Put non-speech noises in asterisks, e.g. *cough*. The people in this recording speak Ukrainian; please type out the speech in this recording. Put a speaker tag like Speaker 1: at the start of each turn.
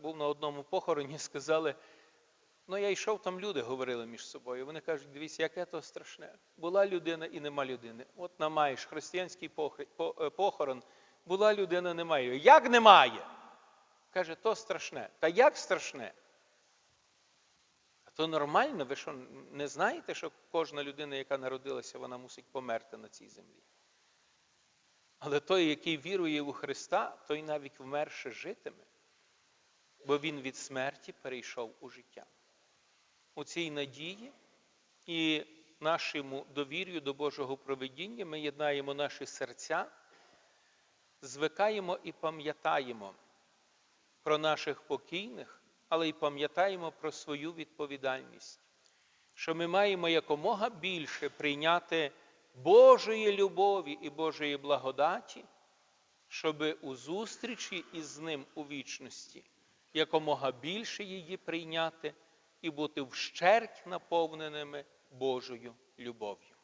Speaker 1: був на одному похороні, *laughs* сказали, ну я йшов, там люди говорили між собою. Вони кажуть, дивіться, яке то страшне. Була людина і нема людини. От намаєш християнський е, похорон, була людина, немає. Як немає? Каже, то страшне. Та як страшне? А то нормально, ви що не знаєте, що кожна людина, яка народилася, вона мусить померти на цій землі? Але той, який вірує у Христа, той навіть вмерше житиме, бо він від смерті перейшов у життя. У цій надії і нашому довір'ю до Божого проведіння ми єднаємо наші серця, звикаємо і пам'ятаємо про наших покійних, але й пам'ятаємо про свою відповідальність, що ми маємо якомога більше прийняти Божої любові і Божої благодаті, щоби у зустрічі із Ним у вічності якомога більше її прийняти і бути вщерть наповненими Божою любов'ю.